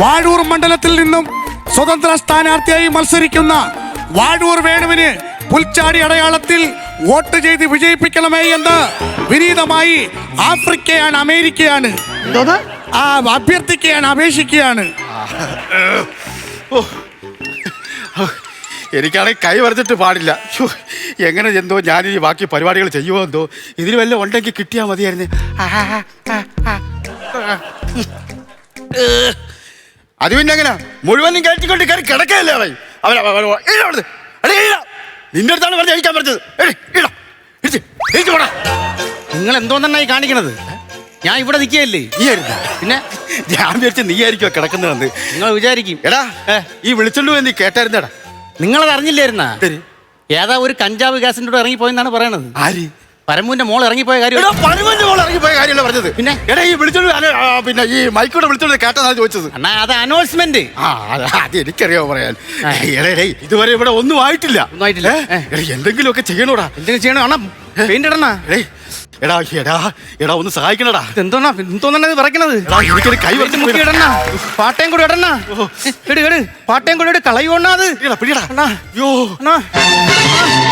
വാഴൂർ മണ്ഡലത്തിൽ നിന്നും സ്വതന്ത്ര സ്ഥാനാർത്ഥിയായി മത്സരിക്കുന്ന വാഴൂർ വേണുവിന് പുൽച്ചാടി അടയാളത്തിൽ വോട്ട് ചെയ്ത് വിജയിപ്പിക്കണമേ എന്ന് വിനീതമായി ആഫ്രിക്കയാണ് അമേരിക്കയാണ് ആ അഭ്യർത്ഥിക്കുകയാണ് അപേക്ഷിക്കുകയാണ്. എനിക്കാണെങ്കിൽ കൈ വരച്ചിട്ട് പാടില്ല എങ്ങനെ എന്തോ ഞാനിനി ബാക്കി പരിപാടികൾ ചെയ്യുമോ എന്തോ ഇതിന് വല്ല ഉണ്ടെങ്കിൽ കിട്ടിയാൽ മതിയായിരുന്നു. അത് പിന്നെ എങ്ങനെ? മുഴുവനും കയറ്റിക്കൊണ്ട് കയറി കിടക്കല്ലേ അവൻ? അവിടുന്ന്. നിന്റെ അടുത്താണ് പറഞ്ഞ് കഴിക്കാൻ പറഞ്ഞത് എടീ, എന്തോ. നിങ്ങൾ എന്തോന്നായി കാണിക്കണത്? ഞാൻ ഇവിടെ നിൽക്കുകയല്ലേ? നീ ആയിരുന്നു പിന്നെ? ഞാൻ വിചാരിച്ച നീ ആയിരിക്കും കിടക്കുന്നതെന്ന് നിങ്ങൾ വിചാരിക്കും. എടാ. ഈ വിളിച്ചോണ്ട് പോയി നീ കേട്ടായിരുന്നടാ. നിങ്ങളത് അറിഞ്ഞില്ലായിരുന്നാ. ഏതാ ഒരു കഞ്ചാവ് ഗ്യാസിന്റെ കൂടെ ഇറങ്ങിപ്പോയെന്നാണ് പറയണത്? ആര്? പരമുവിന്റെ മോൾ ഇറങ്ങിപ്പോയ കാര്യം എടാ മോൾ ഇറങ്ങിപ്പോയ കാര്യമല്ല പറഞ്ഞത്. പിന്നെ? എടാ ഈ വിളിച്ചോണ്ട് അല്ല, ആ, പിന്നെ ഈ മൈക്കൂടെ വിളിച്ചോണ്ട് കേട്ടതാ ചോദിച്ചത്. അണ്ണാ അത് അനൗൺസ്മെന്റ് ആ അത് അത് എനിക്കറിയാമോ പറയാൻ. എടേ ഇതുവരെ ഇവിടെ ഒന്നും ആയിട്ടില്ല. ഒന്നും ആയിട്ടില്ല. ഏ? എടാ, എന്തെങ്കിലുമൊക്കെ ചെയ്യണോടാ. എന്തെങ്കിലും ചെയ്യണോ? അണ്ണാ പെയിന്റ് ഇടണ? എടേ എടാ എടാ എടാ ഒന്ന് സഹായിക്കണടാ. എന്തോന്നാ എന്തോന്നാണ് ഇത് പറയണത് എടാ എനിക്കൊരു കൈ വെച്ച് മുക്കി ഇടണ? പാട്ടയും കൂടി ഇടണ? ഇട് ഇട് പാട്ടയും കൂടെ ഇട് അത്. പിടിയടാ അണ്ണാ. യോ അണ്ണാ അണ്ണാ.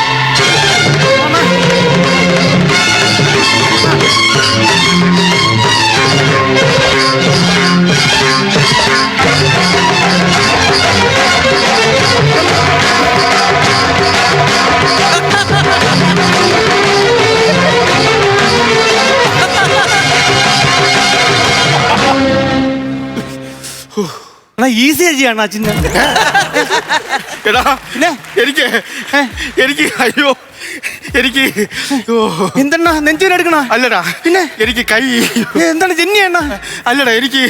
ഈസി ചെയ്യാണ് ചിന്ന. എടാ? എനിക്ക് എനിക്ക് അയ്യോ എനിക്ക് എന്തെണ്ണ? നെഞ്ചൂരെടുക്കണ അല്ലടാ പിന്നെ? എനിക്ക് കൈ. എന്താണ് ജെന്നിയണ്ണ അല്ലടാ എനിക്ക്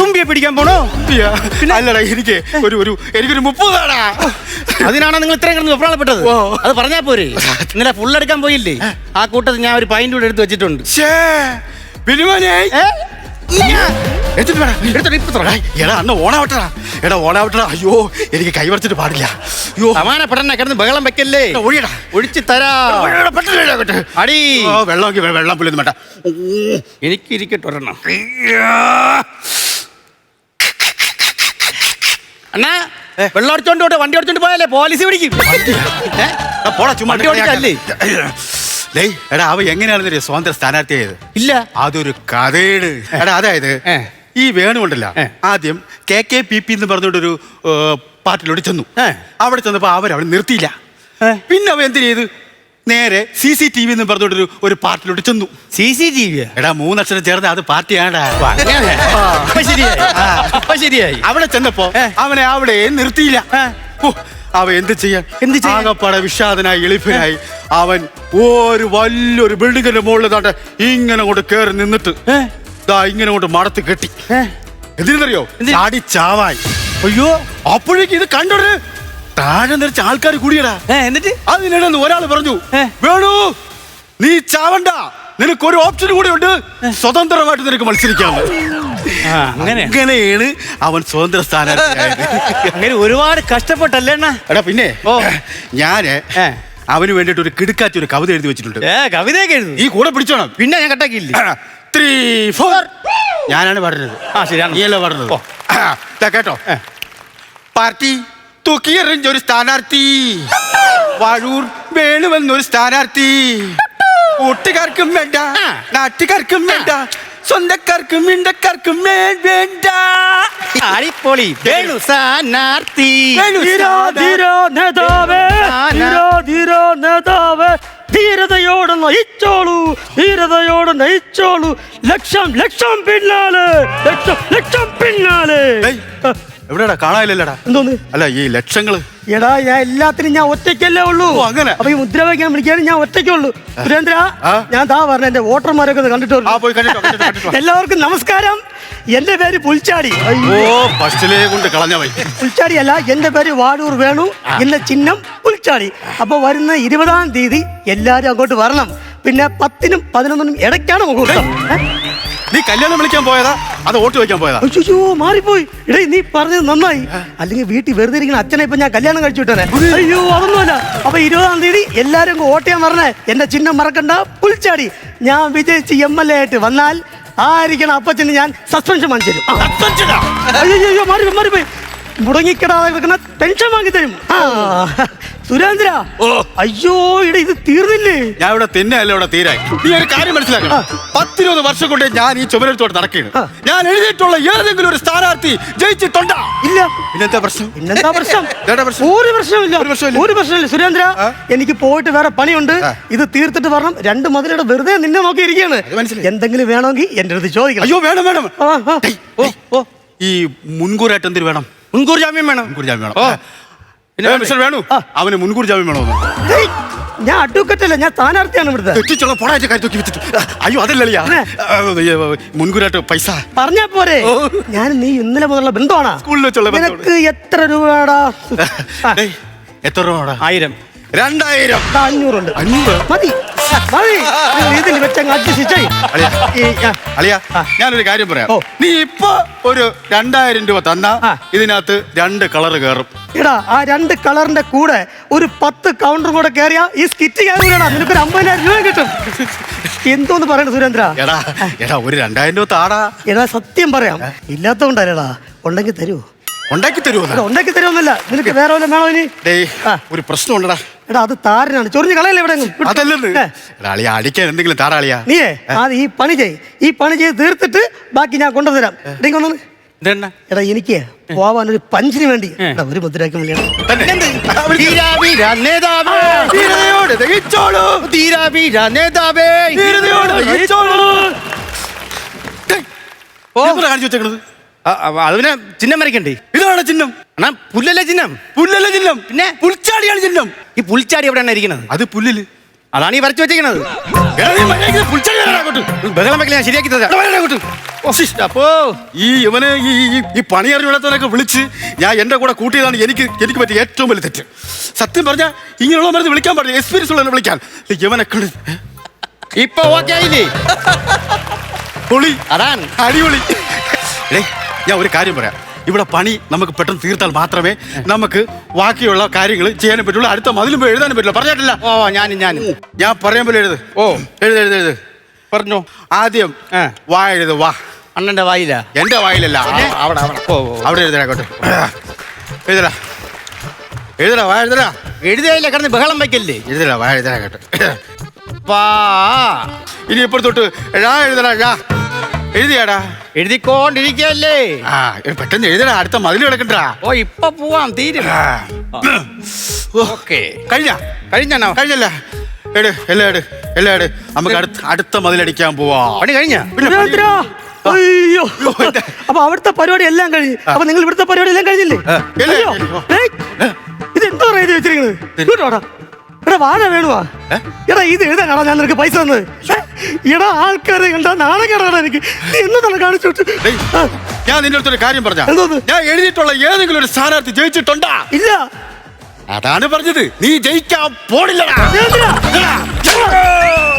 തുമ്പിയെ പിടിക്കാൻ പോണോ? പിന്നെ? അല്ലടാ എനിക്ക് ഒരു ഒരു എനിക്കൊരു മുപ്പതാടാ. അതിനാണോ നിങ്ങൾ ഇത്രയും കിടന്ന് വെപ്രാളപ്പെട്ടത്. ഓ. അത് പറഞ്ഞാ പോരെ. ഇന്നലെ ഫുൾ എടുക്കാൻ പോയില്ലേ? ആ കൂട്ടത്തിൽ ഞാൻ ഒരു പൈന്റ് കൂടെ എടുത്ത് വെച്ചിട്ടുണ്ട്. ബിനുമോനെ. എടുത്തിട്ട് വേണം. എടുത്തോട്ടെ, ഇപ്പൊ തുറ. എടാ അന്ന് ഓണാവട്ടടാ. എടാ ഓണാവട്ടടാ. അയ്യോ എനിക്ക് കൈവറച്ചിട്ട് പാടില്ല. അയ്യോ. സമാനപ്പെടണ കിടന്ന് ബഹളം വെക്കല്ലേ? ഒഴിയടാ. ഒഴിച്ചു തരാ. പെട്ടെന്ന് അടി. വെള്ളം വെള്ളം പുള്ളിയൊന്നും വേണ്ട. എനിക്ക് ഇരിക്കട്ടെ ഒരെണ്ണം അണ്ണാ വെള്ളം അടിച്ചോണ്ട് വണ്ടി അടിച്ചോണ്ട് പോയാലേ പോലീസ് പിടിക്കും. പോടാ ചുമ്മാ വണ്ടി ഡേയ് എടാ അവ എങ്ങനെയാണെന്ന് സ്വതന്ത്ര സ്ഥാനാർത്ഥിയായത്. ഇല്ല. അതൊരു കഥയാണ് എടാ അതായത് ഈ വേണുണ്ടല്ല ആദ്യം കെ കെ പി പി എന്ന് പറഞ്ഞുകൊണ്ടൊരു ഏ, പാർട്ടിയിലോട്ട് ചെന്നു. അവിടെ ചെന്നപ്പോ അവരവിടെ നിർത്തിയില്ല. പിന്നെ അവ എന്ത് ചെയ്തു? നേരെ സി സി ടി വി എന്ന് പറഞ്ഞിട്ടൊരു ഒരു പാർട്ടിയിലോട്ട് ചെന്നു. സി സി ടി വി എടാ മൂന്നക്ഷരം ചേർന്ന് അത് പാർട്ടിയാടാ അപ്പൊ ശരിയായി. അപ്പൊ ശരിയായി. അവിടെ ചെന്നപ്പോ അവനെ അവിടെ നിർത്തിയില്ല. ഏ. ഓ, അവ എന്ത് ചെയ്യാൻ? എന്ത് ചെയ്യാൻ? ആകപ്പാടെ വിഷാദനായി എളിപ്പനായി അവൻ ഒരു വലിയൊരു ബിൽഡിങ്ങിന്റെ മുകളിൽ താണ്ട് ഇങ്ങനെ കൊണ്ട് കേറി നിന്നിട്ട്? ദാ ഇങ്ങനെ കൊണ്ട് മടത്ത് കെട്ടി? എന്തിനറിയോ എന്തിന്? ചാടി ചാവായി അയ്യോ. അപ്പോഴേക്ക് ഇത് കണ്ടോട് താഴെ നിറച്ച ആൾക്കാർ കൂടിയടാ. എന്നിട്ട്? അതിനിടന്ന് ഒരാൾ പറഞ്ഞു വേണു നീ ചാവണ്ട. നിനക്ക് ഒരു ഓപ്ഷൻ കൂടി ഉണ്ട്. സ്വതന്ത്രമായിട്ട് നിനക്ക് മത്സരിക്കാം ആ, അങ്ങനെ അങ്ങനെയാണ് അവൻ സ്വതന്ത്ര സ്ഥാനാർത്ഥിയായത്. അങ്ങനെ ഒരുപാട് കഷ്ടപ്പെട്ടല്ലേ അണ്ണാ? എടാ പിന്നെ ഓ. ഞാൻ. അവന് വേണ്ടിട്ട് ഒരു കിടുക്കാച്ച ഒരു കവിത എഴുതി വെച്ചിട്ടുണ്ട്. ഏ കവിതയൊക്കെ എഴുതും ഈ കൂടെ പിടിച്ചോണം. പിന്നെ ഞാൻ കട്ടാക്കിയില്ല ത്രീ ഫോർ ഞാനാണ് പറഞ്ഞത് ആ ശരിയാണ്. നീയല്ലേ പറഞ്ഞത് കേട്ടോ. പാർട്ടി തൂക്കിയെറിഞ്ഞൊരു സ്ഥാനാർത്ഥി. വഴൂർ വേണുവെന്നൊരു സ്ഥാനാർത്ഥി. കൂട്ടുകാർക്കും വേണ്ട നാട്ടുകാർക്കും വേണ്ട സ്വന്തക്കാർക്കും മിണ്ടക്കാർക്ക് മേൽ വേണ്ട അടിപൊളി വേണു സ്ഥാനാർത്ഥി വേണു ധീരാ ധീരാ നേതാവേ ധീരാ ധീരാ നേതാവേ ധീരതയോടെ നയിച്ചോളൂ ധീരതയോടെ നയിച്ചോളൂ ലക്ഷം ലക്ഷം പിന്നാലെ ലക്ഷം ലക്ഷം പിന്നാലെ എവിടെടാ? കാണാനില്ലല്ലടാ. എന്തോന്ന്? അല്ല ഈ ലക്ഷങ്ങൾ. എടാ ഞാൻ എല്ലാത്തിനും ഞാൻ ഒറ്റയ്ക്കല്ലേ ഉള്ളൂ. അങ്ങനെ. അപ്പൊ ഈ മുദ്ര വയ്ക്കാൻ വിളിക്കാനും ഞാൻ ഒറ്റയ്ക്കുള്ളൂ സുരേന്ദ്ര ആ? ഞാൻ താ പറഞ്ഞ എന്റെ വോട്ടർമാരൊക്കെ ഒന്ന് കണ്ടിട്ട് ആ പോയി കണ്ടിട്ടോ കണ്ടിട്ടോ, കണ്ടിട്ടോ എല്ലാവർക്കും നമസ്കാരം. എന്റെ പേര് പുൽച്ചാടി. കൊണ്ട് കളഞ്ഞവൻ പുൽച്ചാടി അല്ല എന്റെ പേര് വാടൂർ വേണു എന്റെ ചിഹ്നം പുൽച്ചാടി. അപ്പൊ വരുന്ന ഇരുപതാം തീയതി എല്ലാരും അങ്ങോട്ട് വരണം. പിന്നെ പത്തിനും പതിനൊന്നിനും ഇടയ്ക്കാണ് മുഖം? നീ കല്യാണം വിളിക്കാൻ പോയതാ? അത് വോട്ട് വയ്ക്കാൻ പോയതാ? അയ്യോ മാറിപ്പോയി. ഇടേ നീ പറഞ്ഞത് നന്നായി. അല്ലെങ്കിൽ വീട്ടിൽ വെറുതെ ഇരിക്കുന്ന അച്ഛനെ ഇപ്പൊ ഞാൻ കല്യാണം കഴിച്ചു വിട്ടേ അയ്യോ അതൊന്നുമല്ല. അപ്പൊ ഇരുപതാം തീയതി എല്ലാരും ഓട്ട് ചെയ്യാൻ പറഞ്ഞേ. എന്റെ ചിഹ്നം മറക്കണ്ട പുൽച്ചാടി. ഞാൻ വിജയിച്ച് എം എൽ എ ആയിട്ട് വന്നാൽ ആയിരിക്കണം അപ്പച്ചന് ഞാൻ സസ്പെൻഷൻ വാങ്ങിച്ചു തരും? അയ്യോ അയ്യോ, അയ്യോ മാറി മാറി പോയി മുടങ്ങിക്കിടാതെ കിടക്കുന്ന പെൻഷൻ വാങ്ങി തരും. ആ. സുരേന്ദ്ര ഓ. അയ്യോ ഇട ഇത് തീർന്നില്ലേ? ഞാൻ ഇവിടെ തിന്നല്ല ഇവിടെ തീരായി. നീ ഒരു കാര്യം മനസ്സിലാക്കണം. പത്തിരുപത് വർഷം കൊണ്ട് ഞാൻ ഈ ചുമരെടുത്തോട്ട് നടക്കുകയാണ്. ഞാൻ എഴുതിയിട്ടുള്ള ഏതെങ്കിലും ഒരു സ്ഥാനാർത്ഥി ജയിച്ചിട്ടുണ്ടോ? ഇല്ല. പിന്നെന്താ പ്രശ്നം? പിന്നെന്താ പ്രശ്നം? ഒരു പ്രശ്നമില്ല ഒരു പ്രശ്നമില്ല. സുരേന്ദ്ര എനിക്ക് പോയിട്ട് വേറെ പണിയുണ്ട്. ഇത് തീർത്തിട്ട് വരണം. രണ്ട് മതിലൂടെ വെറുതെ നിന്നെ നോക്കി ഇരിക്കുകയാണ്. എന്തെങ്കിലും വേണമെങ്കിൽ എന്റെ അടുത്ത് ചോദിക്കണം. അയ്യോ വേണം വേണം. ഈ മുൻകൂറായിട്ട് എന്തിനു വേണം? മുൻകൂർ ജാമ്യം വേണം. മുൻകൂർ ജാമ്യം വേണം. മിസ്റ്റർ വേണു. അവന് മുൻകൂർ ജാമ്യം വേണമെന്ന് ഞാൻ അഡ്വക്കറ്റ് അല്ല ഞാൻ സ്ഥാനാർത്ഥിയാണ് ഇവിടുത്തെ. തെറ്റിച്ചുള്ള പൊടായിട്ട് കാര്യം തൂക്കി വെച്ചിട്ട്. അയ്യോ അതല്ല മുൻകൂരായിട്ട് പൈസ. പറഞ്ഞാ പോരെ. ഞാൻ നീ ഇന്നലെ മുതലുള്ള ബന്ധമാണ് സ്കൂളിൽ വെച്ചുള്ള. നിനക്ക് എത്ര രൂപടാ എത്ര രൂപ ആയിരം. രണ്ടായിരം. അഞ്ഞൂറുണ്ട് അഞ്ഞൂറ്? മതി. മതി. നിങ്ങൾ ഇതിൽ വെച്ചങ്ങ് അഡ്ജസ്റ്റ് ചെയ്യ്. അളിയാ. ഈ, ആ, അളിയ ഞാനൊരു കാര്യം പറയാം. ഓ. നീ ഇപ്പൊ ഒരു രണ്ടായിരം രൂപ തന്നാ ആ. ഇതിനകത്ത് രണ്ട് കളർ കയറും എടാ ആ രണ്ട് കളറിന്റെ കൂടെ ഒരു പത്ത് കൗണ്ടർ കൂടെ കയറിയാ ഈ സ്കിറ്റ് കയറിയാടാ നിനക്കൊരു അമ്പതിനായിരം രൂപ കിട്ടും. എന്തോന്ന് പറയണ സുരേന്ദ്ര? എടാ എടാ ഒരു രണ്ടായിരം രൂപ താടാ. എടാ സത്യം പറയാം. ഇല്ലാത്തോണ്ടല്ലേടാ ഉണ്ടെങ്കിൽ തരൂ ഉണ്ടാക്കി തരുമോ എടാ ഉണ്ടാക്കി തരുമൊന്നല്ല നിനക്ക് വേറെ വല്ലതും വേണോ ഇനി? ഡേയ് ആ. ഒരു പ്രശ്നമുണ്ടടാ. എടാ അത് താരനാണ്. ചൊറിഞ്ഞ് കളയല്ലേ ഇവിടെ അതല്ലെന്ന്. ഏ, എടാ അളിയ അടിക്കാൻ എന്തെങ്കിലും താടാ അളിയ നീയേ അത് ഈ പണി ചെയ്. ഈ പണി ചെയ്ത് തീർത്തിട്ട് ബാക്കി ഞാൻ കൊണ്ടുതരാം എടീ കൊണ്ടു ഇതെന്നാ? എടാ എനിക്ക് പോവാൻ ഒരു പഞ്ചിന് വേണ്ടി. എടാ, ഒരു മുദ്രാക്കം വിളിയാണ് ധീരാവീര നേതാവേ. ധീരതയോടെ ദഹിച്ചോളൂ. ധീരാവീര നേതാവേ. ധീരതയോടെ ദഹിച്ചോളൂ. ഡേയ്, ഓ. ഇതെന്താ കാണിച്ചു വെച്ചേക്കണത്? ആ, ആ, അതിന് ചിഹ്നം വരയ്ക്കണ്ടേ? ഇതാണ് ചിഹ്നം. അണ്ണാ പുല്ലല്ലേ ചിഹ്നം? പുല്ലല്ല ചിഹ്നം. പിന്നെ? പുൽച്ചാടിയാണ് ചിഹ്നം. ഈ പുൽച്ചാടി എവിടെയാണ് ഇരിക്കുന്നത്? അത് പുല്ലിൽ. അതാണ് ഈ വരച്ചു വെച്ചിരിക്കുന്നത്. എടാ, നീ മര്യാദയ്ക്ക് പുൽച്ചാടി വരടാ അങ്ങോട്ട്. ബഹളം വെക്കല ഞാൻ ശരിയാക്കി തരാം. എടാ, വരടാ അങ്ങോട്ട്. ഓ, അപ്പോ ഈ ഇവന് ഈ ഈ- ഈ പണി അറിഞ്ഞിടത്തവനൊക്കെ വിളിച്ച് ഞാൻ എന്റെ കൂടെ കൂട്ടിയതാണ് എനിക്ക് എനിക്ക് പറ്റിയ ഏറ്റവും വലിയ തെറ്റ്. സത്യം പറഞ്ഞാ ഇങ്ങനെയുള്ള മരുന്ന് വിളിക്കാൻ പാടില്ല. എക്സ്പീരിയൻസ് ഉള്ളവനെ വിളിക്കാൻ ഇവനൊക്കെ ഇപ്പൊ ഓക്കെ ആയില്ലേ? പൊളി. അതാണ് അടിപൊളി. എടേ ഞാൻ ഒരു കാര്യം പറയാം. ഇവിടെ പണി നമുക്ക് പെട്ടെന്ന് തീർത്താൽ മാത്രമേ നമുക്ക് ബാക്കിയുള്ള കാര്യങ്ങൾ ചെയ്യാനും പറ്റുള്ളൂ. അടുത്ത മതിലും എഴുതാനും പറ്റില്ല. പറഞ്ഞിട്ടില്ല. ഓ ഞാനും ഞാൻ ഞാൻ പറയാൻ പോലെ എഴുത്. ഓ. എഴുത് എഴുത് എഴുത്. പറഞ്ഞു. ആദ്യം വാ എഴുത് വാ. അണ്ണന്റെ വായില? എന്റെ വായിലല്ല. അവിടെ അവിടെ. അവിടെ എഴുതരാ കേട്ടോ എഴുതരാ എഴുതരാ വാ എഴുതരാ എഴുതിയില്ല കിടന്ന് ബഹളം വയ്ക്കല്ലേ? എഴുതരാ വാ എഴുതരാട്ടെ പാ. ഇനി ഇപ്പോഴത്തോട്ട് എഴാ എഴുതടാ ഴാ എഴുതിയാടാ. എഴുതിക്കൊണ്ടിരിക്കല്ലേ ആ പെട്ടെന്ന് എഴുതണ അടുത്ത മതിൽ കിടക്കണ്ടാ. ഓ ഇപ്പൊ പോവാം തീരും. ഓക്കെ. കഴിഞ്ഞ? കഴിഞ്ഞാണോ കഴിഞ്ഞല്ല? എട് എല്ലാം എട് എല്ലാം എട്. നമുക്ക് അടുത്ത അടുത്ത മതിലടിക്കാൻ പോവാ. പണി കഴിഞ്ഞ? അയ്യോ. അപ്പൊ അവിടുത്തെ പരിപാടി എല്ലാം കഴിഞ്ഞു. അപ്പൊ നിങ്ങൾ ഇവിടുത്തെ പരിപാടി എല്ലാം കഴിഞ്ഞില്ലേ? ഇല്ല, അയ്യോ. ഇല്ല. ഏയ്, ഇത് എന്തോ എഴുതി വെച്ചിരിക്കുന്നത്? ഇങ്ങോട്ട് വാടാ. എടാ വാഴ വേണുവാ. എടാ ഇത് കാണാൻ ഞാൻ നിനക്ക് പൈസ തന്നത്. ഏ? എടാ ആൾക്കാരെ കണ്ടാ നാളെ കേടാ എനിക്ക്. നീ എന്നതാണ് കാണിച്ചു വിട്ട്? ഡേയ്, ആ, ഞാൻ നിന്റെ അടുത്തൊരു കാര്യം പറഞ്ഞ. എന്തോന്ന്? ഞാൻ എഴുതിയിട്ടുള്ള ഏതെങ്കിലും ഒരു സ്ഥാനാർത്ഥി ജയിച്ചിട്ടുണ്ടാ? ഇല്ല. അതാണ് പറഞ്ഞത്. നീ ജയിക്കാൻ പോണില്ലടാ. ഇല്ലടാ.